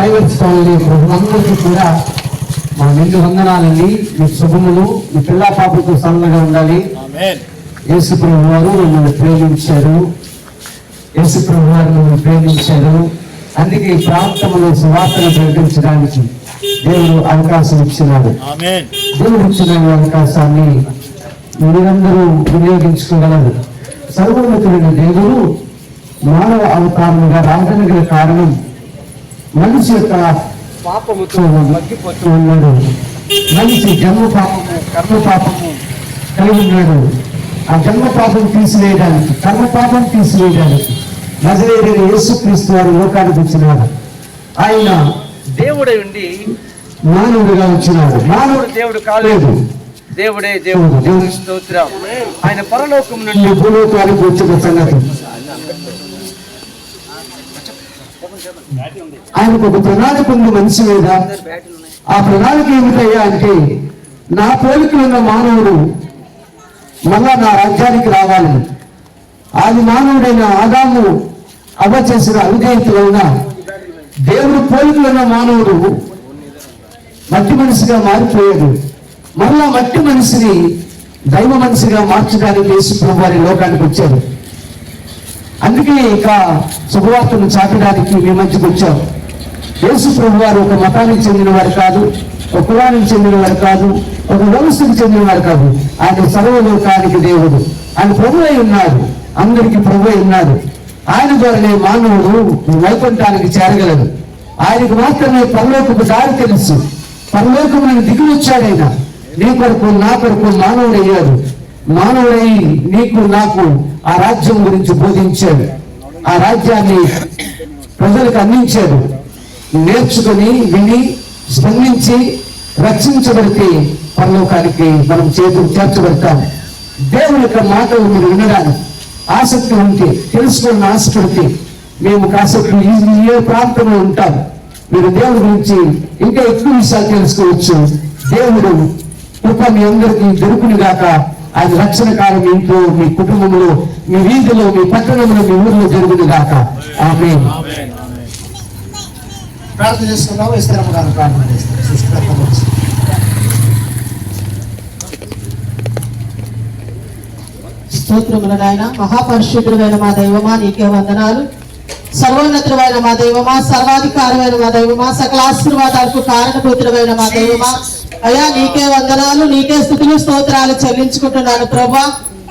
Drivers colony ప్రభులందరికీ కూడా మా నిండు వందనాలండి. మీ శుభములు మీ పిల్ల పాపకు సన్నగా ఉండాలి. ఆమేన్. యేసు ప్రభు వారు మిమ్మల్ని ప్రేమించారు. యేసు ప్రభు వారు మిమ్మల్ని ప్రేమించారు. అందుకే ఈ ప్రాంతంలో సువార్తను ప్రకటించడానికి దేవుడు అవకాశం ఇచ్చినాడు. దేవుడు ఇచ్చిన అవకాశాన్ని మీరందరూ వినియోగించుకోగలరు. సర్వోన్నతుడైన దేవుడు మానవ అవతారముగా రావడానికి కారణం మనిషి యొక్క మగ్గిపోతూ ఉన్నాడు. మనిషి జన్మ పాపము కర్మ పాపము కలిగి ఉన్నాడు. ఆ జన్మ పాపం తీసివేయడానికి కర్మ పాపం తీసివేయడానికి నజరేయుడైన యేసుక్రీస్తు వారు లోకానికి వచ్చినాడు ఆయన దేవుడై ఉండి మానవుడిగా వచ్చినాడు. మానవుడు దేవుడు కాలేదు. దేవుడే దేవుడు. దేవుని స్తోత్రం. ఆయన పరలోకం నుండి భూలోకానికి వచ్చిన సంగతి. ఆయనకు ఒక ప్రణాళిక ఉంది మనిషి మీద. ఆ ప్రణాళిక ఏమిటయ్యా అంటే నా పోలికలు ఉన్న మానవుడు మళ్ళా నా రాజ్యానికి రావాలి. ఆది మానవుడైన ఆదాము అవ చేసిన అవిధేయతలైన దేవుడు పోలికలు ఉన్న మానవుడు మట్టి మనిషిగా మారిపోయాడు. మళ్ళా మట్టి మనిషిని దైవ మనిషిగా మార్చడానికి యేసు ప్రభు వారి లోకానికి వచ్చారు అందుకే ఇక శుభవార్తను చాటడానికి మీ మధ్యకు వచ్చాం. యేసు ప్రభు వారు ఒక మతానికి చెందినవారు కాదు ఒక కులానికి చెందిన వారు కాదు ఒక వంశకు చెందినవారు కాదు. ఆయన సర్వలోకానికి దేవుడు. ఆయన ప్రభు ఉన్నారు. అందరికి ప్రభు ఉన్నారు. ఆయన ద్వారానే మానవుడు వైకుంఠానికి చేరగలడు. ఆయనకు మాత్రమే పరలోకపు దారి తెలుసు. పరలోకములను దిగులు వచ్చాడైనా నీ కొరకు నా కొరకు మానవుడయ్యాడు. మానవుడై నీకు నాకు ఆ రాజ్యం గురించి బోధించాడు. ఆ రాజ్యాన్ని ప్రజలకు అందించాడు. నేర్చుకుని విని స్పందించి రక్షించబడితే పరలోకానికి మనం చేతులు చేర్చబడతాం. దేవుని యొక్క మాటలు మీరు వినడానికి ఆసక్తి ఉంటే తెలుసుకోవాలని ఆశపడితే మేము కాసేపు ఏ ప్రాంతంలో ఉంటాం. మీరు దేవుడి గురించి ఇంకా ఎక్కువ విషయాలు తెలుసుకోవచ్చు. దేవుడు కృప మీ అందరికీ దొరుకునిగాక. అది రక్షణ కాలం ఇంట్లో మీ కుటుంబంలో మీ వీధిలో మీ పట్టణంలో మీ ఊర్లో జరుగుని గాక. ఆమె ప్రార్థన చేసుకున్నాము ఇస్తాము గారు ప్రార్థన చేస్తాం సృష్టికర్త వచ్చి. స్తోత్రములు నాయన. మహాపరిశుద్ధుడైన మా దైవమా నీకే వందనాలు. సర్వోన్నతుడైన మా దైవమా సర్వాధికారమైన మా దైవమా సకల ఆశీర్వాదాలకు కారణభూతుడమైన మా దైవమా అయా నీకే వందనాలు నీకే స్థుతులు స్తోత్రాలు చెల్లించుకుంటున్నాను ప్రభా.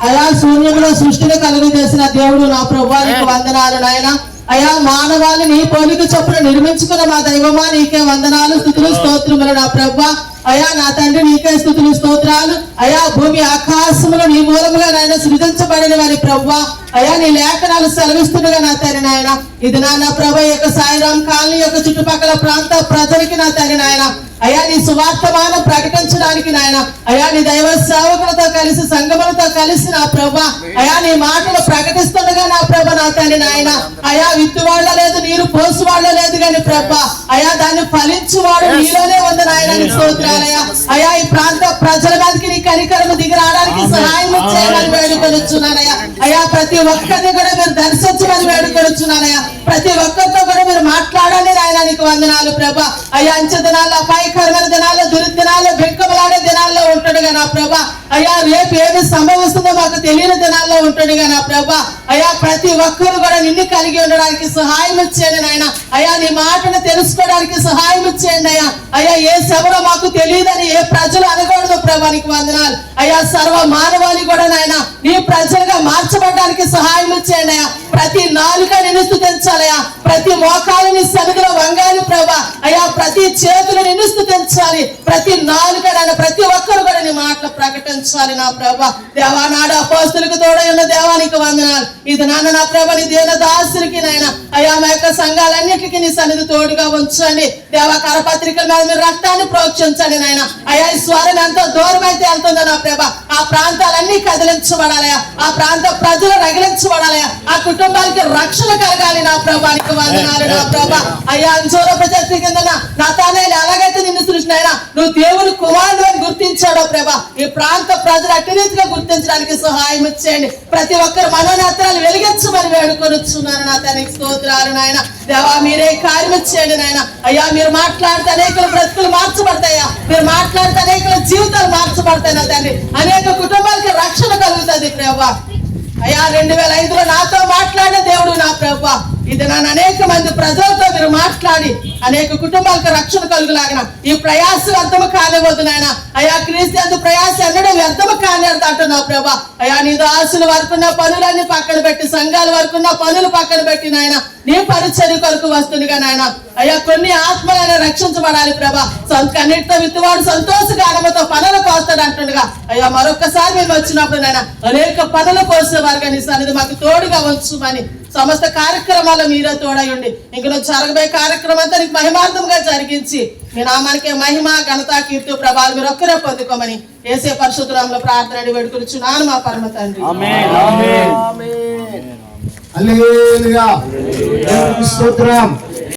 అయా శూన్యంలో సృష్టిని కలుగు చేసిన దేవుడు నా ప్రభా నీకు వందనాలు నాయన. అయా మానవాళి నీ పోలిక చొప్పున నిర్మించుకున్న మా దైవమా నీకే వందనాలు స్థుతులు స్తోత్రములు నా ప్రభా. అయా నా తండ్రి నీకే స్థుతులు స్తోత్రాలు. అయా భూమి ఆకాశములు నీ మూలముగా నాయన సృజించబడిన వారి ప్రవ్వా అయా నీ లేఖనాలు సెలవిస్తుండగా నా తండ్రి నాయన. ఇది నా నా ప్రభ యొక్క సాయిరాం కాలనీ యొక్క చుట్టుపక్కల ప్రాంత ప్రజలకి నా తండ్రి నాయన. అయా నీ సువార్తమానం ప్రకటించడానికి నాయన. అయా నీ దైవ సేవకులతో కలిసి సంగములతో కలిసి నా ప్రభ. అయా నీ మాటలు ప్రకటిస్తుండగా నా ప్రభ నా తండ్రి నాయన. అయా విత్తు లేదు నీరు పోసు లేదు కానీ ప్రభ. అయా దాన్ని ఫలించువాడు నీలోనే ఉంది నాయన నీ స్తోత్రాలయ్యా అయా ఈ ప్రాంత ప్రజల మీదకి నీ కనికరము దిగి రావడానికి సహాయం చేయమని వేడుకొనిచ్చున్నానయ్యా అయా ప్రతి ఒక్కరిని కూడా మీరు దర్శించమని వేడుకొనిచ్చున్నానయ్యా ప్రతి ఒక్కరితో కూడా మీరు మాట్లాడాలి నీకు వందనాలు ప్రభ. అయ్యా అంచె దినాల్లో అపాయకరమైన దినాల్లో దుర్దినాల్లో బెంకమలాడే దినాల్లో ఉంటాడుగా నా ప్రభ. అయ్యా రేపు ఏమి సంభవిస్తుందో మాకు తెలియని దినాల్లో ఉంటాడుగా నా ప్రభ. అయ్యా ప్రతి ఒక్కరు కూడా నిన్ను కలిగి ఉండడానికి సహాయం ఇచ్చేయండి నాయన. అయ్యా నీ మాటను తెలుసుకోవడానికి సహాయం ఇచ్చేయండి అయ్యా. అయ్యా ఏ శవరో మాకు తెలియదని ఏ ప్రజలు అనకూడదు ప్రభానికి వందనాలు. అయ్యా సర్వ మానవాళి కూడా నాయన నీ ప్రజలుగా మార్చబడడానికి సహాయం ఇచ్చేయండి అయ్యా. ప్రతి నాలుక నిన్ను స్థుతించాలయ్యా. ప్రతి మోకాలని సన్నిధిలో వంగాలి ప్రభా. అయ్యా ప్రతి చేతులు నిన్ను స్థుతించాలి. ప్రతి నాలుక నాయన ప్రతి ఒక్కరు కూడా నీ మాటలు ప్రకటించాలి నా ప్రభా. దేవా నాడు అపోస్తులకు తోడైన ఉన్న దేవానికి వందనాలు. ఇది నాన్న నా ప్రభా నీ దేన దాసులకి నాయన. అయ్యా మా యొక్క సంఘాలన్నిటికీ నీ సన్నిధి తోడుగా ఉంచండి. దేవా కరపత్రికల మీద మీరు రక్తాన్ని ప్రోక్షించండి నాయన. అయ్యా ఈ స్వరం ఎంతో దూరం అయితే వెళ్తుందో నా ప్రభ? ఆ ప్రాంతాలన్నీ కదిలించబడాలయా ఆ ప్రాంత ప్రజలు రగిలించబడాలయా ఆ కుటుంబానికి రక్షణ కలగాలి నా ప్రభానికి వందనాలు నా ప్రభ. అయ్యా అంచోర ప్రజెక్ట్ నా తానే ఎలాగైతే నిన్ను సృష్టినైనా నువ్వు దేవుని కుమారుడు అని గుర్తించాడో ప్రభ. ఈ ప్రాంత ప్రజలు అట్టి గుర్తించడానికి సహాయం ఇచ్చేయండి ప్రతి ఒక్కరు మనోనేత్రాలు వెలిగించమని వేడుకొనిచ్చున్నారు నా తనకి స్తోత్రాలు నాయన. దేవా మీరే కార్యం ఇచ్చేయండి నాయన. అయ్యా మీరు మాట్లాడితే అనేకల బ్రతుకులు మార్చబడతాయా? మీరు మాట్లాడితే అనేకల జీవితాలు మార్చబడతాయి నా తండ్రి అనేక కుటుంబాలకి రక్షణ కలుగుతుంది ప్రభా. అయ్యా రెండు వేల ఐదులో నాతో మాట్లాడిన దేవుడు నా ప్రభు. ఇది నన్ను అనేక మంది ప్రజలతో మీరు మాట్లాడి అనేక కుటుంబాలకు రక్షణ కలుగులాగిన ఈ ప్రయాస వ్యర్థము కానివ్వద్దు నాయన అయ్యా క్రీస్తు అంత ప్రయాస ఎన్నడూ వ్యర్థము కానివ్వదు అంటున్నావు ప్రభా. అయ్యా నీ దాసులు వరకున్న పనులన్నీ పక్కన పెట్టి సంఘాల వరకున్న పనులు పక్కన పెట్టి నాయన నీ పరిచర్య కొరకు వస్తుందిగా నాయన. అయ్యా కొన్ని ఆత్మలను రక్షించబడాలి ప్రభా. సొంత కన్నిటితో విత్తువాడు సంతోష పనులు కోస్తాడు అంటుండగా. అయ్యా మరొకసారి మేము వచ్చినప్పుడు నాయన అనేక పనులు కోసేవారుగా నీ సన్నిధి మాకు తోడుగా ఉంచుమని సమస్త కార్యక్రమాలు మీరే తోడయండి. ఇంక నువ్వు జరగబోయే కార్యక్రమం అంతా నీకు మహిమార్థంగా జరిగించి మీ నామానికి మహిమ ఘనత కీర్తి ప్రభావాలు మీరు ఒక్కరే పొందుకోమని ఏసే పరిశుద్ధంలో ప్రార్థన అడిగి వేడుకొనిచున్నాను మా పరమ తండ్రి. ఆమేన్. ఆమేన్. హల్లెలూయా. దేవునికి స్తోత్రం.